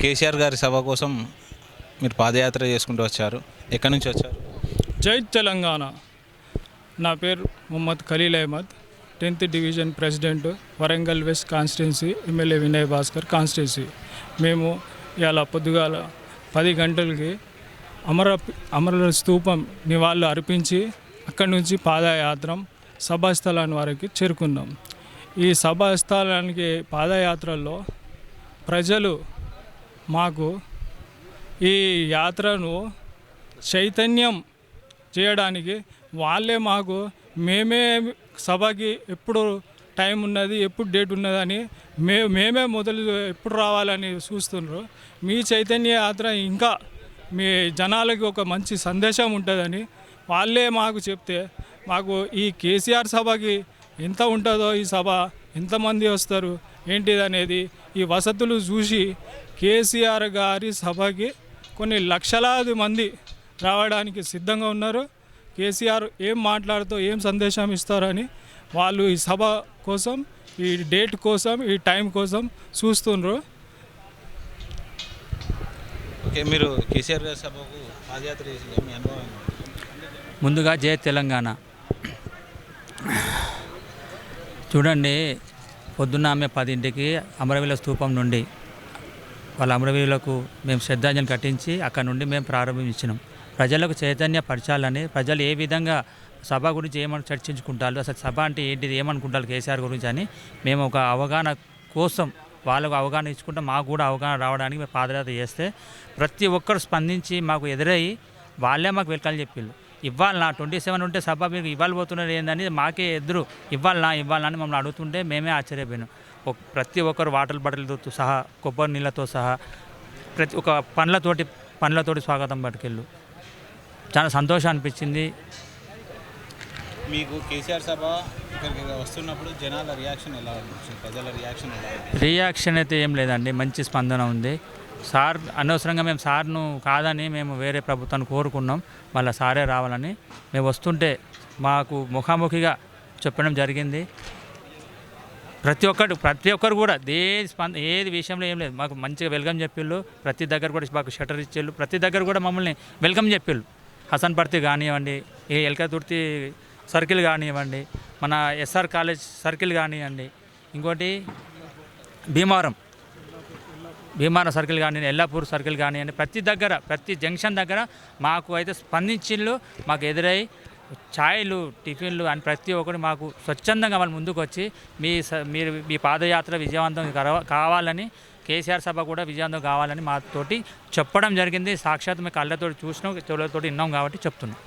కేసీఆర్ గారి సభ కోసం మీరు పాదయాత్ర చేసుకుంటూ వచ్చారు. ఎక్కడి నుంచి వచ్చారు? జై తెలంగాణ. నా పేరు Mohammed Khaleel Ahmed tenth division president Warangal west constituency MLA Vinay Bhaskar constituency. మేము ఇలా పొద్దుగాల పది గంటలకి అమర అమరుల స్తూపం నివాళులు అర్పించి అక్కడి నుంచి పాదయాత్రం సభాస్థలాన్ని వరకు చేరుకున్నాం. ఈ సభాస్థలానికి పాదయాత్రలో ప్రజలు మాకు ఈ యాత్రను చైతన్యం చేయడానికి వాళ్ళే మాకు మేమే సభకి ఎప్పుడు టైం ఉన్నది ఎప్పుడు డేట్ ఉన్నదని మే మేమే మొదలు ఎప్పుడు రావాలని చూస్తున్నారు మీ చైతన్య యాత్ర ఇంకా మీ జనాలకి ఒక మంచి సందేశం ఉంటుందని వాళ్ళే మాకు చెప్తే మాకు ఈ కేసీఆర్ సభకి ఎంత ఉంటుందో ఈ సభ ఎంతమంది వస్తారు ఏంటిది అనేది ఈ వసతులు చూసి కేసీఆర్ గారి సభకి కొన్ని లక్షలాది మంది రావడానికి సిద్ధంగా ఉన్నారు. కేసీఆర్ ఏం మాట్లాడుతూ ఏం సందేశం ఇస్తారని వాళ్ళు ఈ సభ కోసం ఈ డేట్ కోసం ఈ టైం కోసం చూస్తుండ్రు. ఓకే మీరు కేసీఆర్ గారి సభకు పాదయాత్ర మీ అనుభవం? ముందుగా జై తెలంగాణ. చూడండి పొద్దున్న ఆమె పదింటికి అమరవీల స్థూపం నుండి వాళ్ళ అమరవీరులకు మేము శ్రద్ధాంజలి కట్టించి అక్కడ నుండి మేము ప్రారంభించినాం. ప్రజలకు చైతన్య పరచాలని ప్రజలు ఏ విధంగా సభ గురించి ఏమని చర్చించుకుంటారు అసలు సభ అంటే ఏంటిది ఏమనుకుంటారు కేసీఆర్ గురించి అని మేము ఒక అవగాహన కోసం వాళ్ళకు అవగాహన ఇచ్చుకుంటే మాకు కూడా అవగాహన రావడానికి మేము పాదయాత్ర చేస్తే ప్రతి ఒక్కరు స్పందించి మాకు ఎదురయ్యి వాళ్ళే మాకు వెల్కమ్ చెప్పిళ్ళు ఇవ్వాలనా ట్వంటీ సెవెన్ ఉంటే సభ మీకు ఇవ్వబోతున్నారు ఏందని మాకే ఎదురు. ఇవ్వాలనా ఇవ్వాలనా మమ్మల్ని అడుగుతుంటే మేమే ఆశ్చర్యపోయినాం. ప్రతి ఒక్కరు వాటర్ బాటిల్తో సహా కొబ్బరి నీళ్ళతో సహా ప్రతి ఒక పండ్లతోటి పండ్లతోటి స్వాగతం పట్టుకెళ్ళు. చాలా సంతోషం అనిపించింది. మీకు కేసీఆర్ సభ ఇక్కడికి వస్తున్నప్పుడు జనాల రియాక్షన్ ఎలా ఉంది? ప్రజల రియాక్షన్ ఎలా రియాక్షన్ అయితే ఏం లేదండి మంచి స్పందన ఉంది. సార్ అనవసరంగా మేము సార్ను కాదని మేము వేరే ప్రభుత్వాన్ని కోరుకున్నాం. మళ్ళీ సారే రావాలని. మేము వస్తుంటే మాకు ముఖాముఖిగా చెప్పడం జరిగింది. ప్రతి ఒక్కరు ప్రతి ఒక్కరు కూడా దేని స్పంద ఏది విషయంలో ఏం లేదు. మాకు మంచిగా వెల్కమ్ చెప్పిళ్ళు. ప్రతి దగ్గర కూడా మాకు షటర్ ఇచ్చేళ్ళు. ప్రతి దగ్గర కూడా మమ్మల్ని వెల్కమ్ చెప్పిళ్ళు. హసన్ పర్తి కానివ్వండి ఈ ఎల్కతుర్తి సర్కిల్ కానివ్వండి మన ఎస్ఆర్ కాలేజ్ సర్కిల్ కానివ్వండి. ఇంకోటి భీమవరం. భీమాన సర్కిల్ కానీ ఎల్లాపూర్ సర్కిల్ కానీ ప్రతి దగ్గర ప్రతి జంక్షన్ దగ్గర మాకు అయితే స్పందించిళ్ళు మాకు ఎదురై ఛాయలు టిఫిన్లు అని ప్రతి ఒక్కరు మాకు స్వచ్ఛందంగా వాళ్ళు ముందుకు వచ్చి మీ స- మీరు మీ పాదయాత్ర విజయవంతం కావాలని కేసీఆర్ సభ కూడా విజయవంతం కావాలని మాతోటి చెప్పడం జరిగింది. సాక్షాత్ మేము కళ్ళతోటి చూసినాం చెవులతోటి విన్నాం కాబట్టి చెప్తున్నాం.